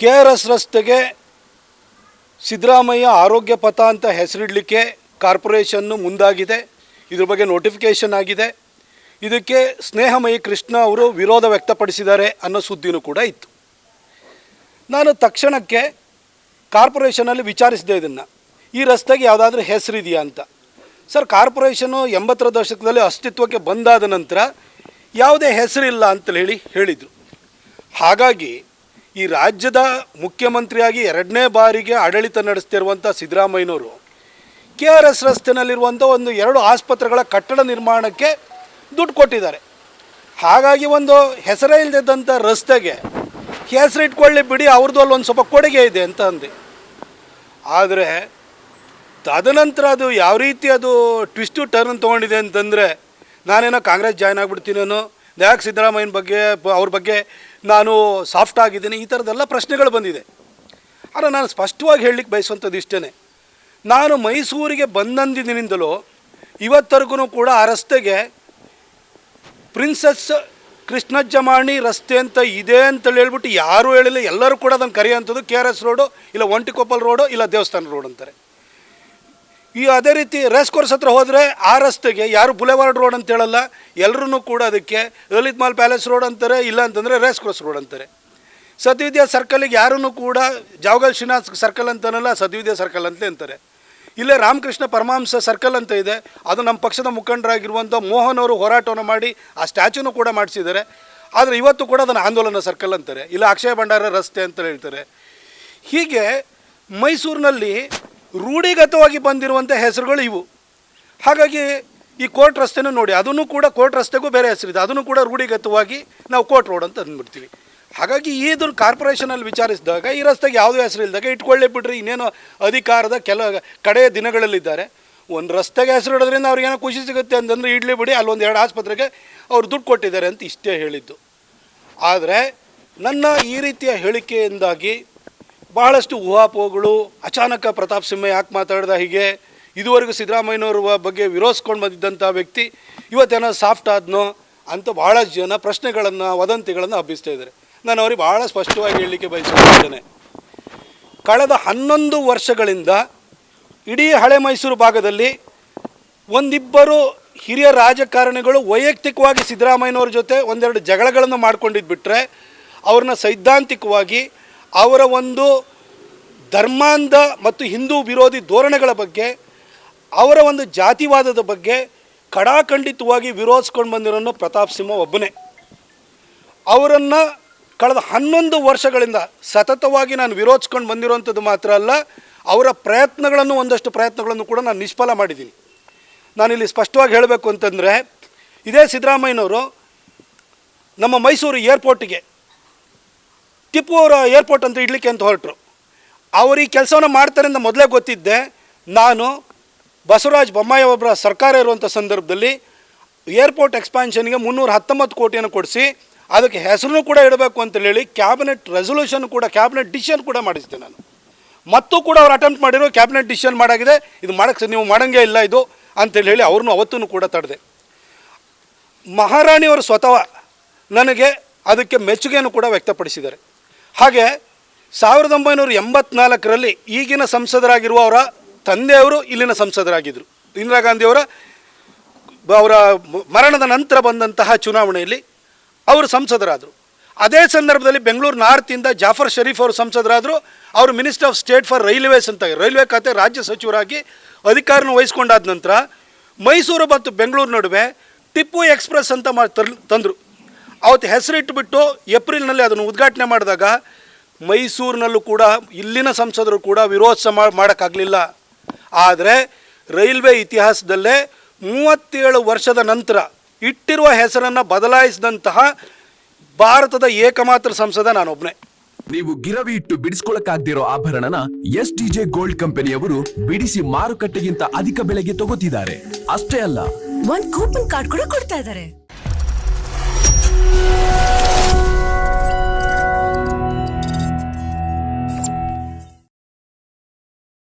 K R S ರಸ್ತೆಗೆ ಸಿದ್ದರಾಮಯ್ಯ ಆರೋಗ್ಯ ಪಥ ಅಂತ ಹೆಸರಿಡಲಿಕ್ಕೆ ಕಾರ್ಪೊರೇಷನ್ನು ಮುಂದಾಗಿದೆ. ಇದ್ರ ಬಗ್ಗೆ ನೋಟಿಫಿಕೇಷನ್ ಆಗಿದೆ. ಇದಕ್ಕೆ ಸ್ನೇಹಮಯಿ ಕೃಷ್ಣ ಅವರು ವಿರೋಧ ವ್ಯಕ್ತಪಡಿಸಿದ್ದಾರೆ ಅನ್ನೋ ಸುದ್ದಿನೂ ಕೂಡ ಇತ್ತು. ನಾನು ತಕ್ಷಣಕ್ಕೆ ಕಾರ್ಪೊರೇಷನಲ್ಲಿ ವಿಚಾರಿಸಿದೆ ಇದನ್ನು. ಈ ರಸ್ತೆಗೆ ಯಾವುದಾದ್ರೂ ಹೆಸರಿದೆಯಾ ಅಂತ. ಸರ್, ಕಾರ್ಪೊರೇಷನು ಎಂಬತ್ತರ ದಶಕದಲ್ಲಿ ಅಸ್ತಿತ್ವಕ್ಕೆ ಬಂದಾದ ನಂತರ ಯಾವುದೇ ಹೆಸರಿಲ್ಲ ಅಂತ ಹೇಳಿ ಹೇಳಿದರು. ಹಾಗಾಗಿ ಈ ರಾಜ್ಯದ ಮುಖ್ಯಮಂತ್ರಿಯಾಗಿ ಎರಡನೇ ಬಾರಿಗೆ ಆಡಳಿತ ನಡೆಸ್ತಿರುವಂಥ ಸಿದ್ದರಾಮಯ್ಯನವರು, ಕೆ ಆರ್ ಎಸ್ ರಸ್ತೆನಲ್ಲಿರುವಂಥ ಒಂದು ಎರಡು ಆಸ್ಪತ್ರೆಗಳ ಕಟ್ಟಡ ನಿರ್ಮಾಣಕ್ಕೆ ದುಡ್ಡು ಕೊಟ್ಟಿದ್ದಾರೆ. ಹಾಗಾಗಿ ಒಂದು ಹೆಸರೇ ಇಲ್ಲದಿದ್ದಂಥ ರಸ್ತೆಗೆ ಹೆಸರು ಇಟ್ಕೊಳ್ಳಿ ಬಿಡಿ, ಅವ್ರದ್ದು ಅಲ್ಲಿ ಒಂದು ಸ್ವಲ್ಪ ಕೊಡುಗೆ ಇದೆ ಅಂತ ಅಂದೆ. ಆದರೆ ತದನಂತರ ಅದು ಯಾವ ರೀತಿ ಅದು ಟ್ವಿಸ್ಟು ಟರ್ನ್ ತೊಗೊಂಡಿದೆ ಅಂತಂದರೆ ನಾನೇನೋ ಕಾಂಗ್ರೆಸ್ ಜಾಯ್ನ್ ಆಗಿಬಿಡ್ತೀನೇನೋ ಯಾಕೆ ಸಿದ್ದರಾಮಯ್ಯನ ಬಗ್ಗೆ ಅವ್ರ ಬಗ್ಗೆ ನಾನು ಸಾಫ್ಟ್ ಆಗಿದ್ದೀನಿ. ಈ ಥರದ್ದೆಲ್ಲ ಪ್ರಶ್ನೆಗಳು ಬಂದಿದೆ. ಆದರೆ ನಾನು ಸ್ಪಷ್ಟವಾಗಿ ಹೇಳಲಿಕ್ಕೆ ಬಯಸುವಂಥದ್ದು ಇಷ್ಟೇ ನಾನು ಮೈಸೂರಿಗೆ ಬಂದಂದಿನಿಂದಲೂ ಇವತ್ತರೆಗೂ ಕೂಡ ಆ ರಸ್ತೆಗೆ ಪ್ರಿನ್ಸಸ್ ಕೃಷ್ಣಜ್ಜಮಾಣಿ ರಸ್ತೆ ಅಂತ ಇದೆ ಅಂತೇಳಿ ಹೇಳ್ಬಿಟ್ಟು ಯಾರೂ ಹೇಳಿಲ್ಲ. ಎಲ್ಲರೂ ಕೂಡ ಅದನ್ನು ಕರೆಯುವಂಥದ್ದು ಕೆ ಆರ್ ಎಸ್ ರೋಡು, ಇಲ್ಲ ಒಂಟಿಕೊಪ್ಪಲ್ ರೋಡು, ಇಲ್ಲ ದೇವಸ್ಥಾನ ರೋಡ್ ಅಂತಾರೆ. ಈ ಅದೇ ರೀತಿ ರೇಸ್ ಕೋರ್ಸ್ ಹತ್ರ ಹೋದರೆ ಆ ರಸ್ತೆಗೆ ಯಾರು ಬುಲೆವಾರ್ಡ್ ರೋಡ್ ಅಂತ ಹೇಳಲ್ಲ ಎಲ್ಲರೂ ಕೂಡ ಅದಕ್ಕೆ ಲಲಿತ್ ಮಾಲ್ ಪ್ಯಾಲೇಸ್ ರೋಡ್ ಅಂತಾರೆ, ಇಲ್ಲ ಅಂತಂದರೆ ರೇಸ್ ಕೋರ್ಸ್ ರೋಡ್ ಅಂತಾರೆ. ಸದ್ವಿದ್ಯಾ ಸರ್ಕಲಿಗೆ ಯಾರೂ ಕೂಡ ಜಾವಗಲ್ ಶ್ರೀನಾಥ್ ಸರ್ಕಲ್ ಅಂತನಲ್ಲ, ಸದ್ವಿದ್ಯಾ ಸರ್ಕಲ್ ಅಂತ ಅಂತಾರೆ. ಇಲ್ಲೇ ರಾಮಕೃಷ್ಣ ಪರಮಾಂಸ ಸರ್ಕಲ್ ಅಂತ ಇದೆ, ಅದು ನಮ್ಮ ಪಕ್ಷದ ಮುಖಂಡರಾಗಿರುವಂಥ ಮೋಹನ್ ಅವರು ಹೋರಾಟವನ್ನು ಮಾಡಿ ಆ ಸ್ಟ್ಯಾಚ್ಯೂನು ಕೂಡ ಮಾಡಿಸಿದ್ದಾರೆ. ಆದರೆ ಇವತ್ತು ಕೂಡ ಅದನ್ನು ಆಂದೋಲನ ಸರ್ಕಲ್ ಅಂತಾರೆ. ಇಲ್ಲ ಅಕ್ಷಯ ಭಂಡಾರ ರಸ್ತೆ ಅಂತ ಹೇಳ್ತಾರೆ. ಹೀಗೆ ಮೈಸೂರಿನಲ್ಲಿ ರೂಢಿಗತವಾಗಿ ಬಂದಿರುವಂಥ ಹೆಸರುಗಳು ಇವು. ಹಾಗಾಗಿ ಈ ಕೋರ್ಟ್ ರಸ್ತೆನೂ ನೋಡಿ, ಅದನ್ನು ಕೂಡ ಕೋರ್ಟ್ ರಸ್ತೆಗೂ ಬೇರೆ ಹೆಸರಿದೆ. ಅದನ್ನು ಕೂಡ ರೂಢಿಗತವಾಗಿ ನಾವು ಕೋರ್ಟ್ ರೋಡ್ ಅಂತ ಅಂದ್ಬಿಡ್ತೀವಿ. ಹಾಗಾಗಿ ಇದನ್ನು ಕಾರ್ಪೊರೇಷನಲ್ಲಿ ವಿಚಾರಿಸಿದಾಗ, ಈ ರಸ್ತೆಗೆ ಯಾವುದೇ ಹೆಸರು ಇಲ್ದಾಗ ಇಟ್ಕೊಳ್ಳೇ ಬಿಡ್ರಿ ಇನ್ನೇನು ಅಧಿಕಾರದ ಕೆಲ ಕಡೆಯ ದಿನಗಳಲ್ಲಿದ್ದಾರೆ. ಒಂದು ರಸ್ತೆಗೆ ಹೆಸರು ಇಡೋದ್ರಿಂದ ಅವ್ರಿಗೇನೋ ಖುಷಿ ಸಿಗುತ್ತೆ ಅಂತಂದರೆ ಇಡ್ಲಿ ಬಿಡಿ, ಅಲ್ಲೊಂದು ಎರಡು ಆಸ್ಪತ್ರೆಗೆ ಅವ್ರು ದುಡ್ಡು ಕೊಟ್ಟಿದ್ದಾರೆ ಅಂತ ಇಷ್ಟೇ ಹೇಳಿದ್ದು. ಆದರೆ ನನ್ನ ಈ ರೀತಿಯ ಹೇಳಿಕೆಯಿಂದಾಗಿ ಬಹಳಷ್ಟು ಊಹಾಪೋಹಗಳು ಅಚಾನಕ ಪ್ರತಾಪ್ ಸಿಂಹ ಯಾಕೆ ಮಾತಾಡ್ದ ಹೀಗೆ, ಇದುವರೆಗೂ ಸಿದ್ದರಾಮಯ್ಯನವ್ರ ಬಗ್ಗೆ ವಿರೋಧಿಸ್ಕೊಂಡು ಬಂದಿದ್ದಂಥ ವ್ಯಕ್ತಿ, ಇವತ್ತೇನೋ ಸಾಫ್ಟ್ ಆದ್ನೋ ಅಂತ ಭಾಳ ಜನ ಪ್ರಶ್ನೆಗಳನ್ನು, ವದಂತಿಗಳನ್ನು ಹಬ್ಬಿಸ್ತಾ ಇದ್ದಾರೆ. ನಾನು ಅವ್ರಿಗೆ ಭಾಳ ಸ್ಪಷ್ಟವಾಗಿ ಹೇಳಲಿಕ್ಕೆ ಬಯಸುತ್ತೇನೆ ಕಳೆದ ಹನ್ನೊಂದು ವರ್ಷಗಳಿಂದ ಇಡೀ ಹಳೆ ಮೈಸೂರು ಭಾಗದಲ್ಲಿ ಒಂದಿಬ್ಬರು ಹಿರಿಯ ರಾಜಕಾರಣಿಗಳು ವೈಯಕ್ತಿಕವಾಗಿ ಸಿದ್ದರಾಮಯ್ಯನವ್ರ ಜೊತೆ ಒಂದೆರಡು ಜಗಳಗಳನ್ನು ಮಾಡ್ಕೊಂಡಿದ್ದು ಬಿಟ್ಟರೆ ಅವ್ರನ್ನ ಸೈದ್ಧಾಂತಿಕವಾಗಿ ಅವರ ಒಂದು ಧರ್ಮಾಂಧ ಮತ್ತು ಹಿಂದೂ ವಿರೋಧಿ ಧೋರಣೆಗಳ ಬಗ್ಗೆ, ಅವರ ಒಂದು ಜಾತಿವಾದದ ಬಗ್ಗೆ ಕಡಾಖಂಡಿತವಾಗಿ ವಿರೋಧಿಸ್ಕೊಂಡು ಬಂದಿರೋನು ಪ್ರತಾಪ್ ಸಿಂಹ ಒಬ್ಬನೇ. ಅವರನ್ನು ಕಳೆದ ಹನ್ನೊಂದು ವರ್ಷಗಳಿಂದ ಸತತವಾಗಿ ನಾನು ವಿರೋಧಿಸ್ಕೊಂಡು ಬಂದಿರುವಂಥದ್ದು ಮಾತ್ರ ಅಲ್ಲ, ಅವರ ಪ್ರಯತ್ನಗಳನ್ನು, ಒಂದಷ್ಟು ಪ್ರಯತ್ನಗಳನ್ನು ಕೂಡ ನಾನು ನಿಷ್ಫಲ ಮಾಡಿದ್ದೀನಿ. ನಾನಿಲ್ಲಿ ಸ್ಪಷ್ಟವಾಗಿ ಹೇಳಬೇಕು ಅಂತಂದರೆ, ಇದೇ ಸಿದ್ದರಾಮಯ್ಯನವರು ನಮ್ಮ ಮೈಸೂರು ಏರ್ಪೋರ್ಟಿಗೆ ಟಿಪ್ಪು ಅವರ ಏರ್ಪೋರ್ಟ್ ಅಂತ ಇಡ್ಲಿಕ್ಕೆ ಅಂತ ಹೊರಟರು. ಅವರು ಈ ಕೆಲಸವನ್ನು ಮಾಡ್ತಾರೆ ಅಂತ ಮೊದಲೇ ಗೊತ್ತಿದ್ದೆ. ನಾನು ಬಸವರಾಜ ಬೊಮ್ಮಾಯಿ ಒಬ್ಬರ ಸರ್ಕಾರ ಇರುವಂಥ ಸಂದರ್ಭದಲ್ಲಿ ಏರ್ಪೋರ್ಟ್ ಎಕ್ಸ್ಪಾನ್ಷನ್ಗೆ ಮುನ್ನೂರ ಹತ್ತೊಂಬತ್ತು ಕೋಟಿಯನ್ನು ಕೊಡಿಸಿ, ಅದಕ್ಕೆ ಹೆಸರು ಕೂಡ ಇಡಬೇಕು ಅಂತ ಹೇಳಿ ಕ್ಯಾಬಿನೆಟ್ ರೆಸೊಲ್ಯೂಷನ್ ಕೂಡ, ಕ್ಯಾಬಿನೆಟ್ ಡಿಸಿಷನ್ ಕೂಡ ಮಾಡಿಸಿದೆ ನಾನು. ಮತ್ತು ಕೂಡ ಅವ್ರು ಅಟೆಂಪ್ಟ್ ಮಾಡಿರೋ ಕ್ಯಾಬಿನೆಟ್ ಡಿಸಿಷನ್ ಮಾಡಾಗಿದೆ. ಇದು ಮಾಡೋಕ್ಕೆ ನೀವು ಮಾಡೋಂಗೇ ಇಲ್ಲ ಇದು ಅಂತೇಳಿ ಹೇಳಿ ಅವ್ರನ್ನೂ ಅವತ್ತೂ ಕೂಡ ತಡೆದೆ. ಮಹಾರಾಣಿಯವರು ಸ್ವತಃ ನನಗೆ ಅದಕ್ಕೆ ಮೆಚ್ಚುಗೆಯನ್ನು ಕೂಡ ವ್ಯಕ್ತಪಡಿಸಿದ್ದಾರೆ. ಹಾಗೆ ಸಾವಿರದ ಒಂಬೈನೂರ ಎಂಬತ್ನಾಲ್ಕರಲ್ಲಿ ಈಗಿನ ಸಂಸದರಾಗಿರುವ ಅವರ ತಂದೆಯವರು ಇಲ್ಲಿನ ಸಂಸದರಾಗಿದ್ದರು. ಇಂದಿರಾ ಗಾಂಧಿಯವರ ಅವರ ಮರಣದ ನಂತರ ಬಂದಂತಹ ಚುನಾವಣೆಯಲ್ಲಿ ಅವರು ಸಂಸದರಾದರು. ಅದೇ ಸಂದರ್ಭದಲ್ಲಿ ಬೆಂಗಳೂರು ನಾರ್ತಿಂದ ಜಾಫರ್ ಶರೀಫ್ ಅವರು ಸಂಸದರಾದರು. ಅವರು minister of state for railways ಅಂತ ರೈಲ್ವೆ ಖಾತೆ ರಾಜ್ಯ ಸಚಿವರಾಗಿ ಅಧಿಕಾರನ ವಹಿಸ್ಕೊಂಡಾದ ನಂತರ ಮೈಸೂರು ಮತ್ತು ಬೆಂಗಳೂರು ನಡುವೆ ಟಿಪ್ಪು ಎಕ್ಸ್ಪ್ರೆಸ್ ಅಂತ ಮಾ ತಂದರು. ಅವತ್ತು ಹೆಸರಿಟ್ಟುಬಿಟ್ಟು ಏಪ್ರಿಲ್ನಲ್ಲಿ ಅದನ್ನು ಉದ್ಘಾಟನೆ ಮಾಡಿದಾಗ ಮೈಸೂರಿನಲ್ಲೂ ಕೂಡ ಇಲ್ಲಿನ ಸಂಸದರು ಕೂಡ ವಿರೋಧ ಮಾಡೋಕ್ಕಾಗಲಿಲ್ಲ. ಆದರೆ ರೈಲ್ವೆ ಇತಿಹಾಸದಲ್ಲೇ ಮೂವತ್ತೇಳು ವರ್ಷದ ನಂತರ ಇಟ್ಟಿರುವ ಹೆಸರನ್ನು ಬದಲಾಯಿಸಿದಂತಹ ಭಾರತದ ಏಕಮಾತ್ರ ಸಂಸದ ನಾನೊಬ್ಬನೇ ನೀವು ಗಿರವಿ ಇಟ್ಟು ಬಿಡಿಸ್ಕೊಳಕ್ಕಾಗ್ದಿರೋ ಆಭರಣನ ಎಸ್ ಟಿಜೆ ಗೋಲ್ಡ್ ಕಂಪನಿಯವರು ಬಿಡಿಸಿ ಮಾರುಕಟ್ಟೆಗಿಂತ ಅಧಿಕ ಬೆಲೆಗೆ ತಗೋತಿದ್ದಾರೆ. ಅಷ್ಟೇ ಅಲ್ಲ. ಒಂದ್ ಕೂಪನ್ ಕಾರ್ಡ್ ಕೂಡ ಕೊಡ್ತಾ ಇದಾರೆ Yeah.